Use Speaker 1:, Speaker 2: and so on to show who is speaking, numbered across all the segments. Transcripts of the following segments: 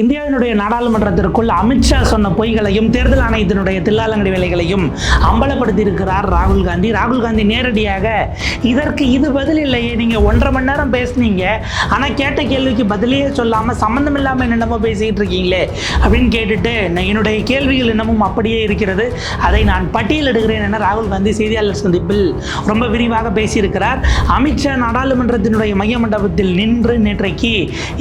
Speaker 1: இந்தியாவினுடைய நாடாளுமன்றத்திற்குள் அமித்ஷா சொன்ன பொய்களையும் தேர்தல் ஆணையத்தினுடைய தில்லாலங்கடி வேலைகளையும் அம்பலப்படுத்தி இருக்கிறார் ராகுல் காந்தி. ராகுல் காந்தி நேரடியாக இதற்கு இது பதில் இல்லையே நீங்கள் ஒன்றரை மணி நேரம் பேசுனீங்க. ஆனா கேட்ட கேள்விக்கு பதிலே சொல்லாமல் சம்மந்தம் இல்லாமல் என்னென்னமோ பேசிக்கிட்டு இருக்கீங்களே அப்படின்னு கேட்டுட்டு நான் என்னுடைய கேள்விகள் இன்னமும் அப்படியே இருக்கிறது. அதை நான் பட்டியலிடுகிறேன் என ராகுல் காந்தி செய்தியாளர் சந்திப்பில் ரொம்ப விரிவாக பேசியிருக்கிறார். அமித்ஷா நாடாளுமன்றத்தினுடைய மைய மண்டபத்தில் நின்று நேற்றைக்கு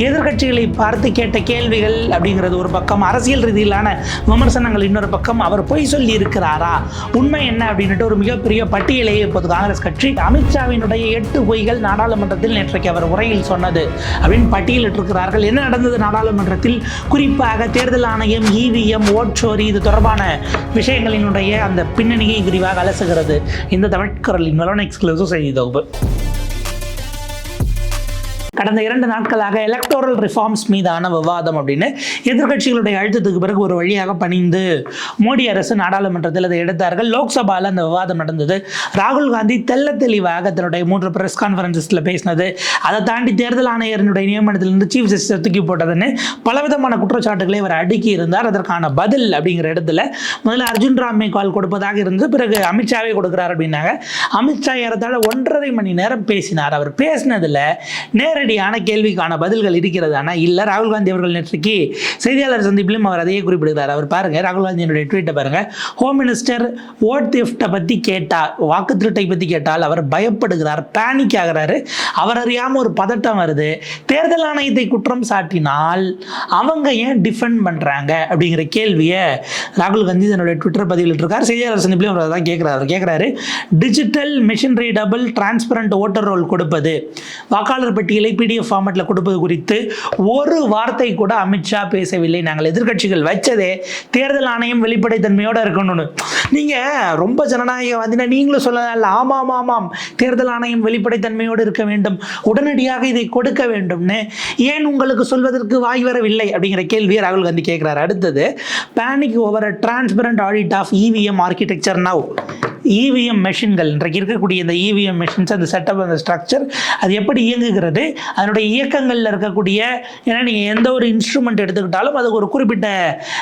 Speaker 1: எதிர்க்கட்சிகளை பார்த்து கேட்ட கேள்விகள் அப்படிங்கிறது ஒரு பக்கம் அரசியல் ரீதியிலான விமர்சனங்கள் இன்னொரு பக்கம் அவர் பொய் சொல்லி இருக்கிறாரா உண்மை என்ன அப்படின்ட்டு ஒரு மிகப்பெரிய பட்டியலையே இப்போது காங்கிரஸ் கட்சி அமித்ஷாவினுடைய எட்டு பொய்கள் நாடாளுமன்றத்தில் நேற்றைக்கு அவர் உரையில் சொன்னது. அப்படின்னு பட்டியலிட்டிருக்கிறார்கள். என்ன நடந்தது நாடாளுமன்றத்தில்? குறிப்பாக தேர்தல் ஆணையம் இவிஎம் ஓட்சோரி இது தொடர்பான விஷயங்களினுடைய அந்த பின்னணியை விரிவாக அலசுகிறது. இந்த தமிழ்குரலின் வலோன் எக்ஸ்க்ளூசிவ் செய்தி தொகுப்பு. கடந்த இரண்டு நாட்களாக எலக்டோரல் ரிஃபார்ம்ஸ் மீதான விவாதம் அப்படின்னு எதிர்க்கட்சிகளுடைய அழுத்தத்துக்கு பிறகு ஒரு வழியாக பணிந்து மோடி அரசு நாடாளுமன்றத்தில் அதை எடுத்தார்கள். லோக்சபாவில் அந்த விவாதம் நடந்தது. ராகுல் காந்தி தெல்ல தெளிவாக தன்னுடைய மூன்று பிரஸ் கான்ஃபரன்சஸில் பேசினது. அதை தாண்டி தேர்தல் ஆணையரினுடைய நியமனத்திலிருந்து சீஃப் ஜஸ்டிஸ் தூக்கி போட்டதுன்னு பலவிதமான குற்றச்சாட்டுகளை அவர் அடுக்கி இருந்தார். அதற்கான பதில் அப்படிங்கிற இடத்துல முதல்ல அர்ஜுன் ராம் மேக்வால் கொடுப்பதாக இருந்து பிறகு அமித்ஷாவே கொடுக்குறார் அப்படின்னாங்க. அமித்ஷா ஏறத்தாழ ஒன்றரை மணி நேரம் பேசினார். அவர் பேசினதில் நேரடியான கேள்விக்கான பதில்கள் இருக்கிறது. ஆனால் இல்லை ராகுல் காந்தி அவர்கள் நேற்றுக்கு செய்தியாளர் சந்திப்பிலும் அவர் அதையே குறிப்பிடுகிறார். அவர் பாருங்க ராகுல் காந்தியினுடைய ட்வீட்டை பாருங்க. ஹோம் மினிஸ்டர் ஓட் திஃப்டை பற்றி கேட்டால் வாக்கு திருட்டை பற்றி கேட்டால் அவர் பயப்படுகிறார் பேனிக் ஆகிறாரு. அவர் அறியாமல் ஒரு பதட்டம் வருது. தேர்தல் ஆணையத்தை குற்றம் சாட்டினால் அவங்க ஏன் டிஃபெண்ட் பண்ணுறாங்க அப்படிங்கிற கேள்வியை ராகுல் காந்தி தன்னுடைய ட்விட்டர் பதிவில் இருக்கார் செய்தியாளர் சந்திப்பிலும் அவர் அதான் கேட்குறாரு கேட்குறாரு digital machinery double transparent voter roll கொடுப்பது. வாக்காளர் பட்டியலை பிடிஎஃப் ஃபார்மேட்டில் கொடுப்பது குறித்து ஒரு வார்த்தை கூட அமித்ஷா பேசவில்லை. நாங்கள் எதிர்க்கட்சிகள் வச்சதே தேர்தல் ஆணையம் வெளிப்படைத்தன்மையோடு இருக்கணும்னு. நீங்கள் ரொம்ப ஜனநாயகவாதினா நீங்களும் சொல்லலாம். ஆமாம் ஆமாம் தேர்தல் ஆணையம் வெளிப்படைத்தன்மையோடு இருக்க வேண்டும். உடனடியாக இதை கொடுக்க வேண்டும்னு. ஏன் உங்களுக்கு சொல்வதற்கு வாய் வரவில்லை? அப்படிங்கிற கேள்வியை ராகுல் காந்தி கேட்குறாரு. அடுத்தது panic over transparent audit of EVM architecture now EVM மெஷின்கள் இன்றைக்கு இருக்கக்கூடிய இந்த இவிஎம் மெஷின்ஸ் அந்த செட்டப் அந்த ஸ்ட்ரக்சர் அது எப்படி இயங்குகிறது அதனுடைய இயக்கங்களில் இருக்கக்கூடிய ஏன்னா நீங்கள் எந்த ஒரு இன்ஸ்ட்ருமெண்ட் எடுத்துக்கிட்டாலும் அதுக்கு ஒரு குறிப்பிட்ட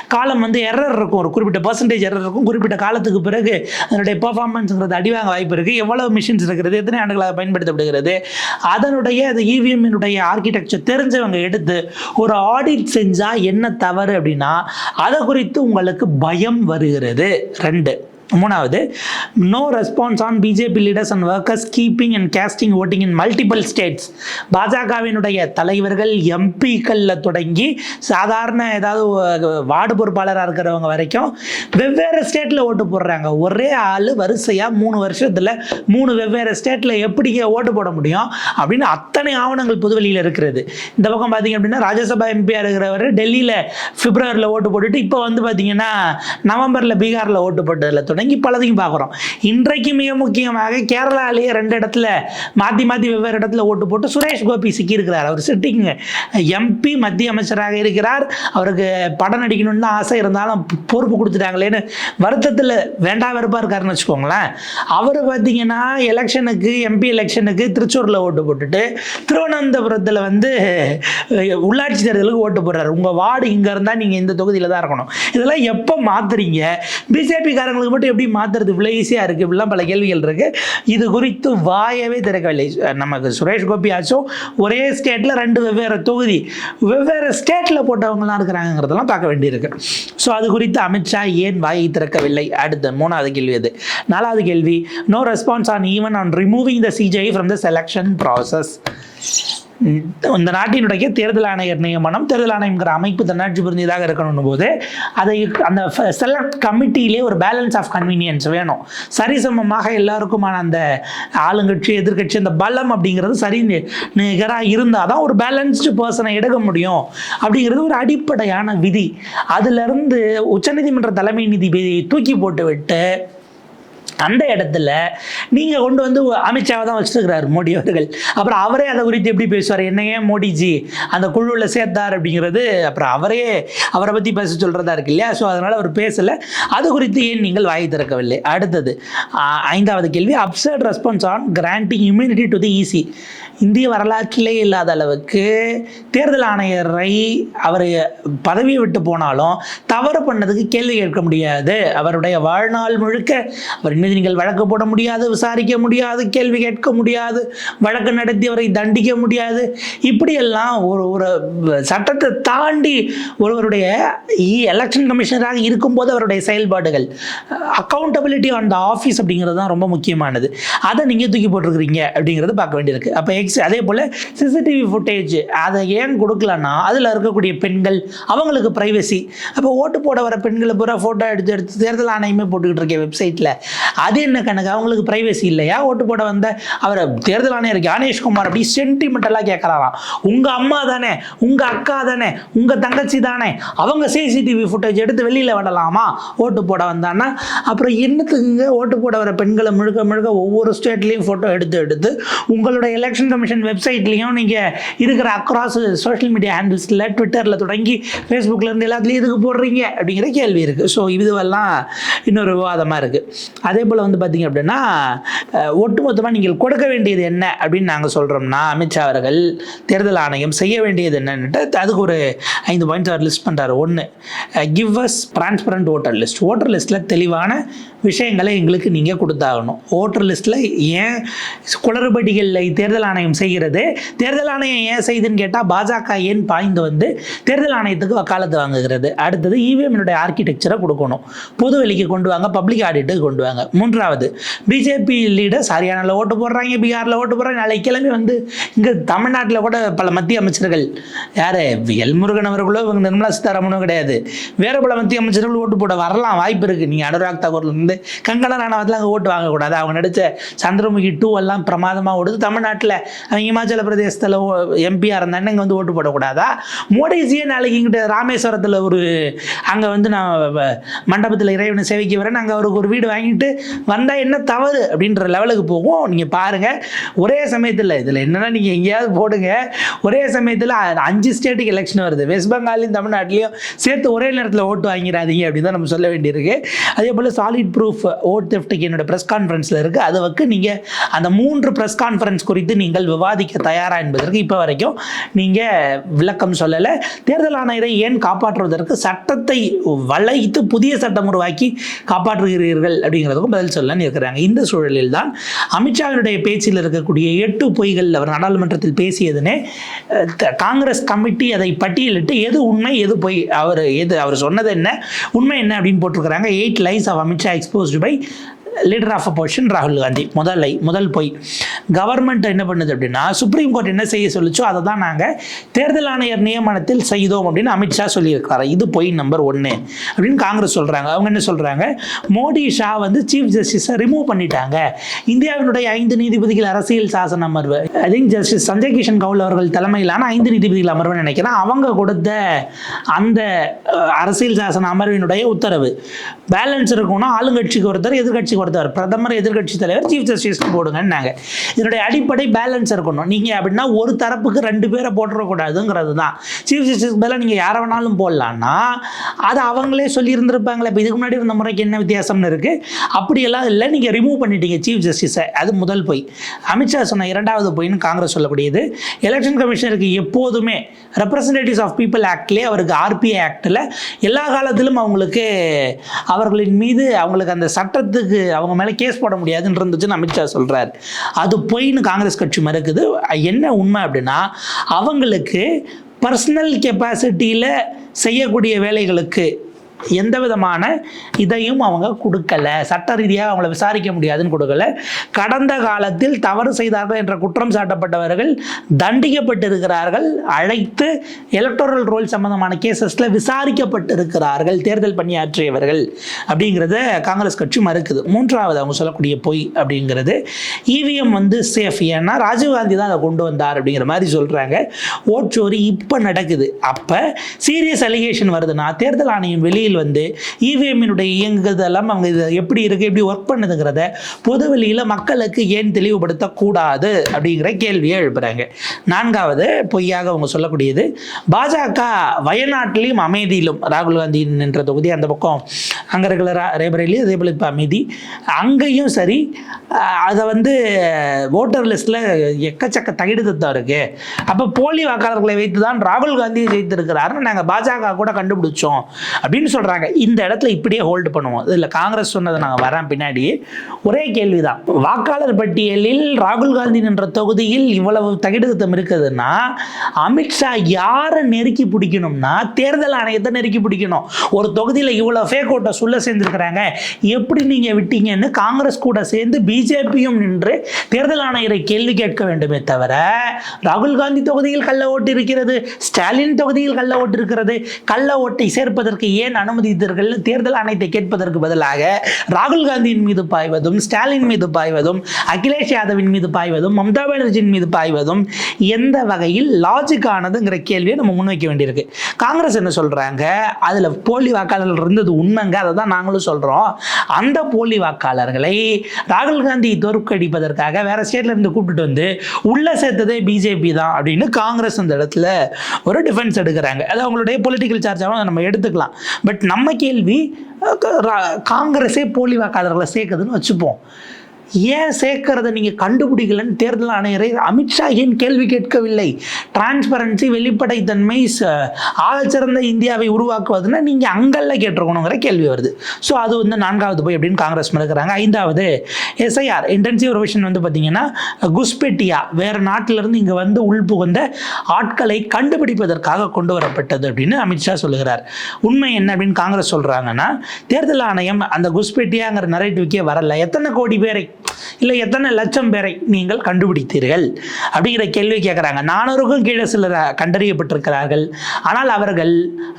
Speaker 1: காலம் வந்து எரர் இருக்கும். ஒரு குறிப்பிட்ட பர்சன்டேஜ் எரர் இருக்கும். குறிப்பிட்ட காலத்துக்கு பிறகு அதனுடைய பெர்ஃபார்மன்ஸுங்கிறது அடிவாங்க வாய்ப்பு இருக்குது எவ்வளவு மிஷின்ஸ் இருக்கிறது எத்தனை ஆண்டுகளாக பயன்படுத்தப்படுகிறது அதனுடைய அந்த இவிஎம்னுடைய ஆர்கிடெக்சர் தெரிஞ்சவங்க எடுத்து ஒரு ஆடிட் செஞ்சால் என்ன தவறு அப்படின்னா அதை குறித்து உங்களுக்கு பயம் வருகிறது. ரெண்டு மூணாவது no response on BJP leaders and workers keeping and casting voting in multiple states பாஜகவினுடைய தலைவர்கள் எம்பிக்களில் தொடங்கி சாதாரண ஏதாவது வார்டு பொறுப்பாளராக இருக்கிறவங்க வரைக்கும் வெவ்வேறு ஸ்டேட்டில் ஓட்டு போடுறாங்க. ஒரே ஆள் வரிசையாக மூணு வருஷத்தில் மூணு வெவ்வேறு ஸ்டேட்டில் எப்படி ஓட்டு போட முடியும் அப்படின்னு அத்தனை ஆவணங்கள் புதுவெளியில் இருக்கிறது. இந்த பக்கம் பார்த்தீங்க அப்படின்னா ராஜ்யசபா எம்பியாக இருக்கிறவர் டெல்லியில் பிப்ரவரியில் ஓட்டு போட்டுட்டு இப்போ வந்து பார்த்தீங்கன்னா நவம்பரில் பீகாரில் ஓட்டு போட்டதில் தொடங்கி பலதையும் பார்க்குறோம். இன்றைக்கு மிக முக்கியமாக கேரளாலேயே ரெண்டு இடத்துல மாற்றி மாற்றி வெவ்வேறு இடத்துல ஓட்டு போட்டு சுரேஷ் கோபி சிக்கியிருக்கிறார். அவர் சிட்டிங் எம்பி மத்திய அமைச்சராக இருக்கிறார். அவருக்கு படம் நடிக்கணும்னு தான் ஆசை இருந்தாலும் பொறுப்பு கொடுத்துட்டாங்களேன்னு வருத்தத்தில் வேண்டா வெறுப்பாக இருக்காருன்னு வச்சுக்கோங்களேன். அவர் பார்த்தீங்கன்னா எலெக்ஷனுக்கு எம்பி எலெக்ஷனுக்கு திருச்சூரில் ஓட்டு போட்டுட்டு திருவனந்தபுரத்தில் வந்து உள்ளாட்சி தேர்தலுக்கு ஓட்டு போடுறாரு. உங்கள் வார்டு இங்கே இருந்தால் நீங்கள் இந்த தொகுதியில் தான் இருக்கணும். இதெல்லாம் எப்போ மாற்றுறீங்க பிஜேபிக்காரங்களுக்கு மட்டும் எப்படி மாற்றுறது இவ்வளோ ஈஸியாக இருக்குது இப்படிலாம் பல கேள்விகள் இருக்குது இது குறித்து வாயவே திறக்கவில்லை. நமக்கு சுரேஷ் கோபி ஆச்சும் ஒரே ஸ்டேட்டில் ரெண்டு வெவ்வேறு தொகுதி. வெவ்வேறு ஸ்டேட்டில் போட்டவங்கலாம் இருக்கிறாங்கிறதெல்லாம் பார்க்க வேண்டியிருக்கு. ஸோ அது குறித்து அமித்ஷா ஏன் வாயை திறக்கவில்லை? அடுத்த மூணாவது கேள்வி அது. நாலாவது கேள்வி. No response on even on removing the CJI from the selection process இந்த நாட்டினுடைய தேர்தல் ஆணையர் நியமனம் தேர்தல் ஆணையம்ங்கிற அமைப்பு தன்னாட்சி பிரதிநிதியாக இருக்கணும் போது அதை அந்த செலக்ட் கமிட்டியிலே ஒரு பேலன்ஸ் ஆஃப் கன்வீனியன்ஸ் வேணும். சரிசமமாக எல்லாருக்குமான அந்த ஆளுங்கட்சி எதிர்க்கட்சி அந்த பலம் அப்படிங்கிறது சரி நிகராக இருந்தால் தான் ஒரு பேலன்ஸ்டு பர்சனை எடுக்க முடியும். அப்படிங்கிறது ஒரு அடிப்படையான விதி. அதிலிருந்து உச்சநீதிமன்ற தலைமை நீதிபதியை தூக்கி போட்டு விட்டு அந்த இடத்துல நீங்கள் கொண்டு வந்து அமித்ஷாவை தான் வச்சுருக்கிறார் மோடி அவர்கள். அப்புறம் அவரே அதை குறித்து எப்படி பேசுவார்? என்னையே மோடிஜி அந்த குழுவில் சேர்த்தார் அப்படிங்கிறது அப்புறம் அவரே அவரை பற்றி பேச சொல்கிறதா இருக்கு இல்லையா? ஸோ அதனால் அவர் பேசலை. அது குறித்து ஏன் நீங்கள் வாய் திறக்கவில்லை? அடுத்தது ஐந்தாவது கேள்வி absurd response on granting immunity to the EC இந்திய வரலாற்றிலே இல்லாத அளவுக்கு தேர்தல் ஆணையரை அவர் பதவியை விட்டு போனாலும் தவறு பண்ணதுக்கு கேள்வி கேட்க முடியாது. அவருடைய வாழ்நாள் முழுக்க அவர் மீது நீங்கள் வழக்கு போட முடியாது விசாரிக்க முடியாது கேள்வி கேட்க முடியாது வழக்கு நடத்தி அவரை தண்டிக்க முடியாது. இப்படியெல்லாம் ஒரு ஒரு சட்டத்தை தாண்டி ஒருவருடைய எலெக்ஷன் கமிஷனராக இருக்கும்போது அவருடைய செயல்பாடுகள் அக்கௌண்டபிலிட்டி ஆன் த ஆஃபீஸ் அப்படிங்கிறது தான் ரொம்ப முக்கியமானது. அதை நீங்கள் தூக்கி போட்டிருக்கிறீங்க அப்படிங்கிறது பார்க்க வேண்டியிருக்கு. அப்போ எக்ஸ் அதே போல் சிசிடிவி ஃபுட்டேஜ் அதை ஏன் கொடுக்கலன்னா அதில் இருக்கக்கூடிய பெண்கள் அவங்களுக்கு ப்ரைவசி அப்போ ஓட்டு போட வர பெண்களை பூரா ஃபோட்டோ எடுத்து எடுத்து தேர்தல் ஆணையமே போட்டுக்கிட்டு இருக்கேன் வெப்சைட்டில் அது என்ன கணக்கு? அவங்களுக்கு ப்ரைவசி இல்லையா? ஓட்டு போட வந்த அவர் தேர்தல் ஆணையர் ஞானேஷ்குமார் அப்படி சென்டிமெண்டலாக கேட்குறாராம் உங்கள் அம்மா தானே உங்கள் அக்கா தானே உங்கள் தங்கச்சி தானே அவங்க சிசிடிவி ஃபுட்டேஜ் எடுத்து வெளியில் விடலாமா? ஓட்டு போட வந்தான்னா அப்புறம் என்னத்துக்குங்க ஓட்டு போட வர பெண்களை முழுக்க முழுக்க ஒவ்வொரு ஸ்டேட்லேயும் ஃபோட்டோ எடுத்து எடுத்து உங்களோட எலெக்ஷன் கமிஷன் வெப்சைட்லேயும் நீங்கள் இருக்கிற அக்ராஸ் சோஷியல் மீடியா ஹேண்டில்ஸில் ட்விட்டரில் தொடங்கி ஃபேஸ்புக்கில் இருந்து எல்லாத்துலேயும் இதுக்கு போடுறீங்க? அப்படிங்கிற கேள்வி இருக்குது ஸோ இதுவெல்லாம் இன்னொரு விவாதமாக இருக்குது அதே போல் வந்து பார்த்திங்க அப்படின்னா ஒட்டுமொத்தமாக நீங்கள் கொடுக்க வேண்டியது என்ன அப்படின்னு நாங்கள் சொல்கிறோம்னா அமித்ஷா அவர்கள் தேர்தல் ஆணையம் செய்ய வேண்டியது என்னன்னுட்டு அதுக்கு ஒரு ஐந்து பாயிண்ட்ஸ் அவர் லிஸ்ட் பண்ணுறாரு ஒன்று give us transparent voter list voter லிஸ்ட்டில் தெளிவான விஷயங்களை எங்களுக்கு நீங்கள் கொடுத்தாகணும். ஓட்டர் லிஸ்ட்டில் ஏன் குளறுபடிகளை தேர்தல் ஆணையம் செய்கிறது? தேர்தல் ஆணையம் ஏன் செய்துன்னு கேட்டால் பாஜக ஏன் பாய்ந்து வந்து தேர்தல் ஆணையத்துக்கு வக்காலத்து வாங்குகிறது? அடுத்தது இவிஎம்னுடைய ஆர்கிடெக்சரை கொடுக்கணும். பொது வெளிக்கு கொண்டு வாங்க பப்ளிக் ஆடிட்டுக்கு கொண்டு வாங்க. மூன்றாவது பிஜேபி லீடர்ஸ் ஹரியானாவில் ஓட்டு போடுறாங்க பீகாரில் ஓட்டு போடுறாங்க. நாளைக்கு கிளம்பி வந்து இங்கே தமிழ்நாட்டில் கூட பல மத்திய அமைச்சர்கள் யார்? எல்முருகன் அவர்களோ இவங்க நிர்மலா சீதாராமனோ கிடையாது. வேறு பல மத்திய அமைச்சர்கள் ஓட்டு போட வரலாம் வாய்ப்பு இருக்குது நீங்கள் அனுராக் தாக்கூர்லேருந்து கங்கனா ராணாவத்தில் அங்கே ஓட்டு வாங்கக்கூடாது அவங்க நடித்த சந்திரமுகி டூ எல்லாம் பிரமாதமாக ஓடுது. தமிழ்நாட்டில் அவங்க இமாச்சல பிரதேசத்தில் எம்பியாக இருந்தாங்க இங்கே வந்து ஓட்டு போடக்கூடாதா? மோடிஜியே நாளைக்கு இங்கிட்ட ராமேஸ்வரத்தில் ஒரு அங்கே வந்து நான் வ- மண்டபத்தில் இறைவனை சேவைக்கு வரேன் அங்கே அவருக்கு ஒரு வீடு வாங்கிட்டு வந்தால் என்ன தவறு அப்படின்ற லெவலுக்கு போகும். நீங்கள் பாருங்கள் ஒரே சமயத்தில் இதில் என்னென்னா நீங்கள் எங்கேயாவது போடுங்க. ஒரே சமயத்தில் அஞ்சு ஸ்டேட்டுக்கு எலெக்ஷன் வருது. வெஸ்ட் பெங்காலையும் தமிழ்நாட்டிலையும் சேர்த்து ஒரே நேரத்தில் ஓட்டு வாங்கிறாதீங்க அப்படின்னு தான் நம்ம சொல்ல வேண்டியிருக்கு. அதே போல் சாலிட் ப்ரூஃப் ஓட் தெஃப்ட்டுக்கு என்னோடய ப்ரெஸ் கான்ஃபரன்ஸில் இருக்குது அதை வைக்க நீங்கள் அந்த மூன்று ப்ரெஸ் கான்ஃபரன்ஸ் குறித்து நீங்கள் விவாதிக்க தயாரா என்பதற்கு இப்போ வரைக்கும் நீங்கள் விளக்கம் சொல்லலை. தேர்தல் ஆணையரை ஏன் காப்பாற்றுவதற்கு சட்டத்தை வளைத்து புதிய சட்டம் உருவாக்கி காப்பாற்றுகிறீர்கள் அப்படிங்கிறதுக்கும் பதில் சொல்லன்னு இருக்கிறாங்க இந்த சூழலில் தான் அமித்ஷாவினுடைய பேச்சில் இருக்கக்கூடிய எட்டு பொய்கள் அவர் நாடாளுமன்றத்தில் பேசியதுனே த- காங்கிரஸ் கமிட்டி அதை பட்டியலிட்டு எது உண்மை எது பொய் அவர் எது அவர் சொன்னது என்ன உண்மை என்ன அப்படின்னு போட்டிருக்கிறாங்க. Eight lies of Amit Shah exposed by leader of opposition ராகுல் காந்தி முதலை முதல் பொய். கவர்மெண்ட் என்ன பண்ணுது அப்படின்னா சுப்ரீம் கோர்ட் என்ன செய்ய சொல்லிச்சோ அதை தான் நாங்கள் தேர்தல் ஆணையர் நியமனத்தில் செய்தோம் அப்படின்னு அமித்ஷா சொல்லியிருக்காரு. இது பொய் நம்பர் ஒன்று அப்படின்னு காங்கிரஸ் சொல்கிறாங்க அவங்க என்ன சொல்கிறாங்க மோடி ஷா வந்து சீஃப் ஜஸ்டிஸை ரிமூவ் பண்ணிட்டாங்க. இந்தியாவினுடைய ஐந்து நீதிபதிகள் அரசியல் சாசன அமர்வு. I think justice Sanjay Kishan Kaul அவர்கள் தலைமையிலான ஐந்து நீதிபதிகள் அமர்வு நினைக்கிறேன். அவங்க கொடுத்த அந்த அரசியல் சாசன அமர்வினுடைய உத்தரவு. பேலன்ஸ் இருக்கணும் ஆளுங்கட்சிக்கு ஒருத்தர் எதிர்கட்சிக்கு ஒருத்தர் பிரதமர் எதிர்கட்சி தலைவர் சீஃப் ஜஸ்டிஸ்க்கு போடுங்கன்னாங்க. இதனுடைய அடிப்படை பேலன்ஸ் இருக்கணும். நீங்கள் அப்படின்னா ஒரு தரப்புக்கு ரெண்டு பேரை போட்டுறக்கூடாதுங்கிறது தான் சீஃப் ஜஸ்டிஸ் பதிலாக நீங்கள் யாரை வேணாலும் போடலான்னா அது அவங்களே சொல்லியிருந்திருப்பாங்களே. இப்போ இதுக்கு முன்னாடி இருந்த முறைக்கு என்ன வித்தியாசம்னு இருக்குது அப்படியெல்லாம் இல்லை. நீங்கள் ரிமூவ் பண்ணிட்டீங்க சீஃப் ஜஸ்டிஸை அது முதல் பொய். அமித்ஷா சொன்ன இரண்டாவது பொய்ன்னு காங்கிரஸ் சொல்லக்கூடியது. எலெக்ஷன் கமிஷனருக்கு எப்போதுமே ரெப்ரசன்டேட்டிவ்ஸ் ஆஃப் பீப்புள் ஆக்ட்லேயே அவருக்கு ஆர்பிஐ ஆக்டில் எல்லா காலத்திலும் அவங்களுக்கு அவர்களின் மீது அவங்களுக்கு அந்த சட்டத்துக்கு அவங்க மேலே கேஸ் போட முடியாதுன்னு இருந்துச்சுன்னு அமித்ஷா சொல்கிறார் அது பொய்ன்னு காங்கிரஸ் கட்சி மறுக்குது. என்ன உண்மை அப்படின்னா அவங்களுக்கு பர்சனல் கெப்பாசிட்டியில் செய்யக்கூடிய வேலைகளுக்கு எந்த விதமான இதையும் அவங்க கொடுக்கல. சட்ட ரீதியாக அவங்கள விசாரிக்க முடியாதுன்னு கொடுக்கல. கடந்த காலத்தில் தவறு செய்தார்கள் என்ற குற்றம் சாட்டப்பட்டவர்கள் தண்டிக்கப்பட்டிருக்கிறார்கள். அழைத்து எலக்டோரல் ரோல் சம்பந்தமான கேசஸில் விசாரிக்கப்பட்டிருக்கிறார்கள். தேர்தல் பணியாற்றியவர்கள் அப்படிங்கிறத காங்கிரஸ் கட்சி மறுக்குது. மூன்றாவது அவங்க சொல்லக்கூடிய பொய் அப்படிங்கிறது. இவிஎம் வந்து சேஃப். ஏன்னா ராஜீவ்காந்தி தான் அதை கொண்டு வந்தார் அப்படிங்கிற மாதிரி சொல்கிறாங்க ஓட்சோரி இப்போ நடக்குது. அப்போ சீரியஸ் அலிகேஷன் வருதுன்னா தேர்தல் ஆணையம் வெளியே வெளியில் வந்து இவிஎம்மினுடைய இயங்குதெல்லாம் அவங்க இது எப்படி இருக்குது எப்படி ஒர்க் பண்ணுதுங்கிறத பொது வெளியில் மக்களுக்கு ஏன் தெளிவுபடுத்தக்கூடாது அப்படிங்கிற கேள்வியை எழுப்புகிறாங்க நான்காவது பொய்யாக அவங்க சொல்லக்கூடியது பாஜக வயநாட்டிலையும் அமைதியிலும் ராகுல் காந்தி நின்ற தொகுதி அந்த பக்கம் அங்கே இருக்கிற ரேபரேலி அதே போல் இப்போ அமைதி. அங்கேயும் சரி அதை வந்து ஓட்டர் லிஸ்ட்டில் எக்கச்சக்க தகிடுதத்தம் இருக்குது அப்போ போலி வாக்காளர்களை வைத்து தான் ராகுல் காந்தி ஜெயித்திருக்கிறாருன்னு நாங்கள் பாஜக கூட கண்டுபிடிச்சோம் அப்படின்னு சொல்கிறாங்க இந்த இடத்துல இப்படியே ஹோல்டு பண்ணுவோம். இதில் காங்கிரஸ் சொன்னதை நாங்கள் வரேன் பின்னாடி. ஒரே கேள்விதான். வாக்காளர் பட்டியலில் ராகுல் காந்தி என்ற தொகுதியில் இவ்வளவு தகிடுதத்தம் இருக்குதுன்னா அமித்ஷா யாரை நெருக்கி பிடிக்கணும்னா தேர்தல் ஆணையத்தை நெருக்கி பிடிக்கணும். ஒரு தொகுதியில் இவ்வளோ ஃபேக் ஓட்டை சொல்ல சேர்ந்துருக்கிறாங்க. எப்படி நீங்கள் விட்டீங்கன்னு காங்கிரஸ் கூட சேர்ந்து பிஜேபியும் நின்று தேர்தல் ஆணையரை கேள்வி கேட்க வேண்டுமே தவிர ராகுல் காந்தி தொகுதியில் கள்ள ஓட்டு இருக்கிறது ஸ்டாலின் தொகுதியில் கள்ள ஓட்டு இருக்கிறது கள்ள ஓட்டை சேர்ப்பதற்கு ஏன் அனுமதித்தீர்கள் தேர்தல் ஆணையத்தை கேட்பதற்கு பதிலாக ராகுல் காந்தியின் மீது பாய்வதும் ஸ்டாலின் மீது பாய்வதும் அகிலேஷ் யாதவின் மீது பாய்வதும் மம்தா பானர்ஜியின் மீது பாய்வதும் எந்த வகையில் லாஜிக் ஆனதுங்கிற கேள்வியை நம்ம முன்வைக்க வேண்டியிருக்கு. காங்கிரஸ் என்ன சொல்றாங்க? அதுல போலி வாக்காளர்கள் இருந்தது உண்மைங்க அதை தான் நாங்களும் சொல்றோம். அந்த போலி வாக்காளர்களை ராகுல் காந்தி தோற்கடிப்பதற்காக வேற ஸ்டேட்ல இருந்து வந்து உள்ள சேர்த்ததே பிஜேபி தான் அப்படின்னு காங்கிரஸ் அந்த இடத்துல ஒரு டிஃபென்ஸ் எடுக்கிறாங்க. அது அவங்களுடைய பொலிட்டிக்கல் சார்ஜாகவும் நம்ம எடுத்துக்கலாம். பட் பட் நம்ம கேள்வி காங்கிரஸே போலி வாக்காளர்களை சேர்க்குதுன்னு வச்சுப்போம். ஏன் சேர்க்கறத நீங்கள் கண்டுபிடிக்கலன்னு தேர்தல் ஆணையரை அமித்ஷா ஏன் கேள்வி கேட்கவில்லை? டிரான்ஸ்பரன்சி வெளிப்படைத்தன்மை ச- இந்தியாவை உருவாக்குவதுன்னா நீங்கள் அங்கல்ல கேட்டிருக்கணுங்கிற கேள்வி வருது. ஸோ அது வந்து நான்காவது போய் அப்படின்னு காங்கிரஸ் இருக்கிறாங்க ஐந்தாவது எஸ்ஐஆர் இன்டென்சிவ் ரிவிஷன் வந்து பார்த்தீங்கன்னா குஸ்பெட்டியா வேறு நாட்டிலிருந்து இங்கே வந்து உள்புகுந்த ஆட்களை கண்டுபிடிப்பதற்காக கொண்டு வரப்பட்டது அப்படின்னு அமித்ஷா சொல்லுகிறார். உண்மை என்ன அப்படின்னு காங்கிரஸ் சொல்கிறாங்கன்னா தேர்தல் ஆணையம் அந்த குஸ்பெட்டியாங்கிற நரேட்டிவ்க்கே வரல. எத்தனை கோடி பேரை இல்லை எத்தனை லட்சம் பேரை நீங்கள் கண்டுபிடித்தீர்கள்? அப்படிங்கிற கேள்வி கேட்குறாங்க. நானூறுக்கும் கீழே சிலர் கண்டறியப்பட்டிருக்கிறார்கள். ஆனால் அவர்கள்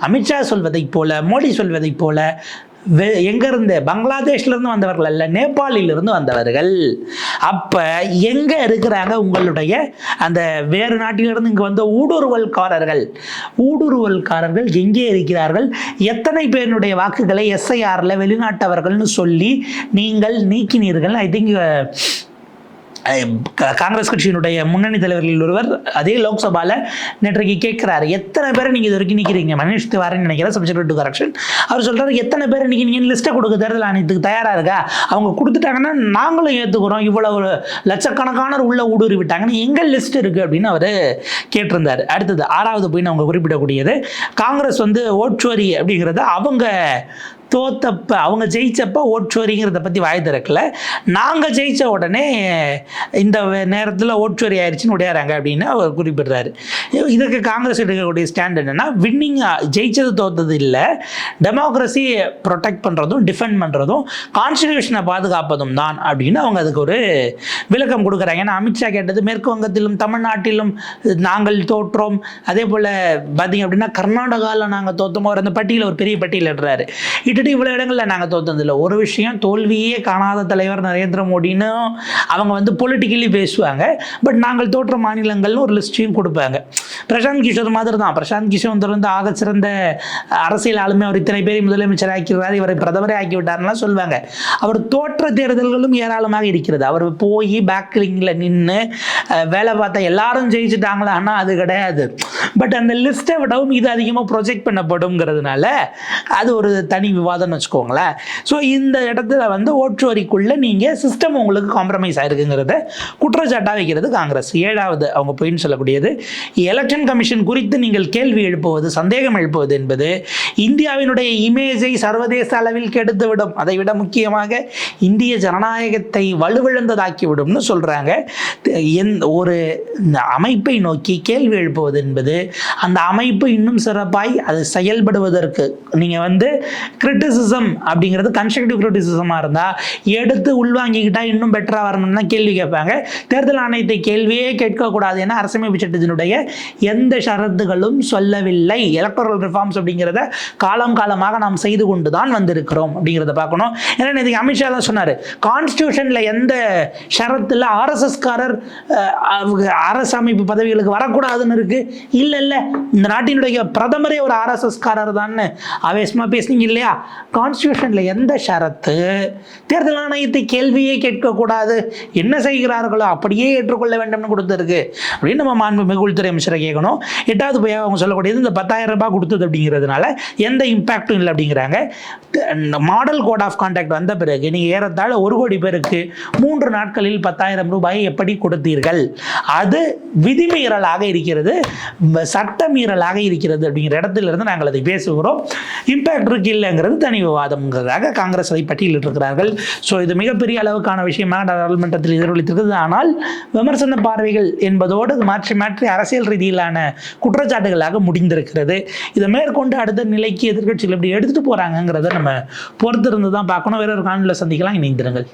Speaker 1: அமித்ஷா சொல்வதைப் போல மோடி சொல்வதைப் போல எங்கேருந்து? பங்களாதேஷ்லேருந்து வந்தவர்கள் அல்ல நேபாளிலிருந்து வந்தவர்கள். அப்போ எங்கே இருக்கிறாங்க உங்களுடைய அந்த வேறு நாட்டிலிருந்து இங்கே வந்த ஊடுருவல்காரர்கள்? ஊடுருவல்காரர்கள் எங்கே இருக்கிறார்கள்? எத்தனை பேருடைய வாக்குகளை எஸ்ஐஆரில் வெளிநாட்டவர்கள்னு சொல்லி நீங்கள் நீக்கினீர்கள். ஐ திங்க் காங்கிரஸ் கட்சியினுடைய முன்னணி தலைவர்களில் ஒருவர் அதே லோக்சபாவில் நேற்றைக்கு கேட்குறாரு. எத்தனை பேர் நீங்கள் இது வரைக்கும் நிற்கிறீங்க மனிஷ் திவாரின்னு நினைக்கிறேன் சப்ஜெக்ட் டு கரெக்ஷன் அவர் சொல்கிறார் எத்தனை பேர் பேரை நீங்கள் லிஸ்ட்டை கொடுக்க தேர்தல் ஆணையத்துக்கு தயாராக இருக்கா? அவங்க கொடுத்துட்டாங்கன்னா நாங்களும் ஏற்றுக்கிறோம் இவ்வளவு லட்சக்கணக்கான உள்ள ஊடுருவி விட்டாங்கன்னு எங்கள் லிஸ்ட் இருக்குது அப்படின்னு அவர் கேட்டிருந்தார். அடுத்தது ஆறாவது போய் அவங்க குறிப்பிடக்கூடியது காங்கிரஸ் வந்து ஓட்சுவரி அப்படிங்கிறத அவங்க தோத்தப்ப அவங்க ஜெயிச்சப்ப ஓட்சோரிங்கிறத பற்றி வாய் திறக்கல. நாங்கள் ஜெயித்த உடனே இந்த நேரத்தில் ஓட்சோரி ஆயிடுச்சுன்னு உடையாறாங்க அப்படின்னு அவர் குறிப்பிடுறாரு. இதுக்கு காங்கிரஸ் எடுக்கக்கூடிய ஸ்டாண்ட் என்னென்னா வின்னிங் ஜெயிச்சது தோத்தது இல்லை டெமோக்ரஸி ப்ரொடெக்ட் பண்ணுறதும் டிஃபெண்ட் பண்ணுறதும் கான்ஸ்டியூஷனை பாதுகாப்பதும் தான் அப்படின்னு அவங்க அதுக்கு ஒரு விளக்கம் கொடுக்குறாங்க. ஏன்னா அமித்ஷா கேட்டது மேற்கு வங்கத்திலும் தமிழ்நாட்டிலும் நாங்கள் தோற்றோம். அதே போல் பார்த்தீங்க அப்படின்னா கர்நாடகாவில் நாங்கள் தோற்றோம் அவர் அந்த பட்டியலில் ஒரு பெரிய பட்டியல் இடுறாரு விட்டுட்டு இவ்வளோ இடங்களில் நாங்கள் தோத்ததில்லை. ஒரு விஷயம் தோல்வியே காணாத தலைவர் நரேந்திர மோடின்னு அவங்க வந்து பொலிட்டிக்கலி பேசுவாங்க. பட் நாங்கள் தோற்ற மாநிலங்கள்னு ஒரு லிஸ்ட்டையும் கொடுப்பாங்க. பிரசாந்த் கிஷோர் மாதிரி தான் பிரசாந்த் கிஷோர் வந்து ஆக சிறந்த அரசியல் ஆளுமை அவர் இத்தனை பேரை முதலமைச்சர் ஆக்கிறார் இவரை பிரதமரே ஆக்கி விட்டார்லாம் சொல்லுவாங்க அவர் தோற்ற தேர்தல்களும் ஏராளமாக இருக்கிறது. அவர் போய் பேக்லிங்கில் நின்று வேலை பார்த்த எல்லாரும் ஜெயிச்சுட்டாங்களான்னா அது கிடையாது. பட் அந்த லிஸ்ட்டை விடவும் இது அதிகமாக ப்ரொஜெக்ட் பண்ணப்படும்ங்கிறதுனால அது ஒரு தனி விவாதம்னு வச்சுக்கோங்களேன். ஸோ இந்த இடத்துல வந்து ஓட்டுவரிக்குள்ளே நீங்கள் சிஸ்டம் உங்களுக்கு காம்ப்ரமைஸ் ஆயிருக்குங்கிறத குற்றச்சாட்டாக வைக்கிறது காங்கிரஸ். ஏழாவது அவங்க பொய்ன்னு சொல்லக்கூடியது எலெக்ஷன் கமிஷன் குறித்து நீங்கள் கேள்வி எழுப்புவது சந்தேகம் எழுப்புவது என்பது இந்தியாவினுடைய இமேஜை சர்வதேச அளவில் கெடுத்துவிடும். அதை விட முக்கியமாக இந்திய ஜனநாயகத்தை வலுவிழந்ததாக்கிவிடும்னு சொல்கிறாங்க எந் ஒரு அமைப்பை நோக்கி கேள்வி எழுப்புவது என்பது அந்த அமைப்பு இன்னும் சிறப்பாய் அது செயல்படுவதற்கு நீங்கள் வந்து கிரிட் கிரிட்டிசிசம் அப்படிங்கிறது கன்ஸ்ட்ரக்டிவ் கிரிட்டிசிசமாக இருந்தால் எடுத்து உள்வாங்கிக்கிட்டா இன்னும் பெட்டராக வரணும்னு தான் கேள்வி கேட்பாங்க. தேர்தல் ஆணையத்தை கேள்வியே கேட்கக்கூடாது என அரசமைப்பு சட்டத்தினுடைய எந்த ஷரத்துகளும் சொல்லவில்லை. எலக்ட்ரல் ரிஃபார்ம்ஸ் அப்படிங்கிறத காலம் காலமாக நாம் செய்து கொண்டு தான் வந்திருக்கிறோம் அப்படிங்கிறத பார்க்கணும். ஏன்னா இன்னைக்கு அமித்ஷா தான் சொன்னார் கான்ஸ்டியூஷனில் எந்த ஷரத்தில் ஆர்எஸ்எஸ்காரர் அரசு அமைப்பு பதவிகளுக்கு வரக்கூடாதுன்னு இருக்கு. இல்லை இல்லை இந்த நாட்டினுடைய பிரதமரே ஒரு ஆர்எஸ்எஸ்காரர் தான் ஆவேசமாக பேசுனீங்க இல்லையா? கான்ஸ்டியூஷனில் எந்த ஷரத்து? தேர்தல் ஆணையத்தை கேள்வியே கேட்கக்கூடாது. என்ன செய்கிறார்களோ அப்படியே ஏற்றுக்கொள்ள வேண்டும்னு கொடுத்துருக்கு. அப்படின்னு நம்ம மாண்புமிகு உள்துறை அமைச்சரை கேட்கணும். எட்டாவது போய் அவங்க சொல்லக்கூடியது இந்த பத்தாயிரம் ரூபாய் கொடுத்தது அப்படிங்கிறதுனால எந்த இம்பேக்டும் இல்லை அப்படிங்கிறாங்க. மாடல் கோட் ஆஃப் கான்டாக்ட் வந்த பிறகு நீங்கள் ஏறத்தாழ ஒரு கோடி பேருக்கு மூன்று நாட்களில் பத்தாயிரம் ரூபாயை எப்படி கொடுத்தீர்கள்? அது விதிமீறலாக இருக்கிறது ம- சட்ட மீறலாக இருக்கிறது அப்படிங்கிற இடத்துல இருந்து நாங்கள் அதை பேசுகிறோம். இம்பேக்ட் இருக்கு இல்லைங்கிறது கருத்தணிவுவாதம்ங்கிறதாக காங்கிரஸ் அதை பட்டியலிட்டிருக்கிறார்கள். ஸோ இது மிகப்பெரிய அளவுக்கான விஷயமாக நாடாளுமன்றத்தில் எதிரொலித்திருக்கிறது. ஆனால் விமர்சன பார்வைகள் என்பதோடு மாற்றி மாற்றி அரசியல் ரீதியிலான குற்றச்சாட்டுகளாக முடிந்திருக்கிறது. இதை மேற்கொண்டு அடுத்த நிலைக்கு எதிர்க்கட்சிகள் எப்படி எடுத்துகிட்டு போகிறாங்கங்கிறத நம்ம பொறுத்திருந்து தான் பார்க்கணும். வேற ஒரு காணொலியில் சந்திக்கலாம். இணைந்திருங்கள்.